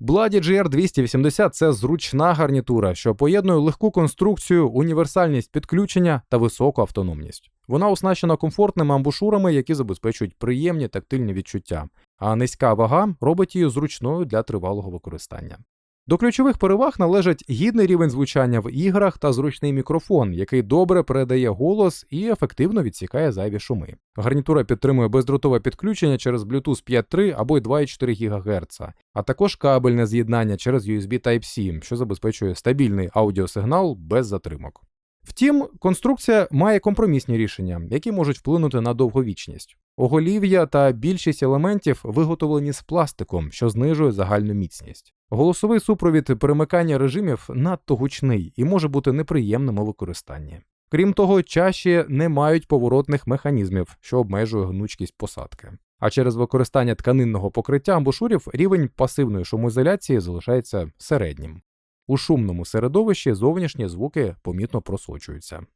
Bloody GR280 – це зручна гарнітура, що поєднує легку конструкцію, універсальність підключення та високу автономність. Вона оснащена комфортними амбушурами, які забезпечують приємні тактильні відчуття, а низька вага робить її зручною для тривалого використання. До ключових переваг належать гідний рівень звучання в іграх та зручний мікрофон, який добре передає голос і ефективно відсікає зайві шуми. Гарнітура підтримує бездротове підключення через Bluetooth 5.3 або 2,4 ГГц, а також кабельне з'єднання через USB Type-C, що забезпечує стабільний аудіосигнал без затримок. Втім, конструкція має компромісні рішення, які можуть вплинути на довговічність. Оголів'я та більшість елементів виготовлені з пластиком, що знижує загальну міцність. Голосовий супровід перемикання режимів надто гучний і може бути неприємним у використанні. Крім того, чаші не мають поворотних механізмів, що обмежує гнучкість посадки. А через використання тканинного покриття амбушурів рівень пасивної шумоізоляції залишається середнім. У шумному середовищі зовнішні звуки помітно просочуються.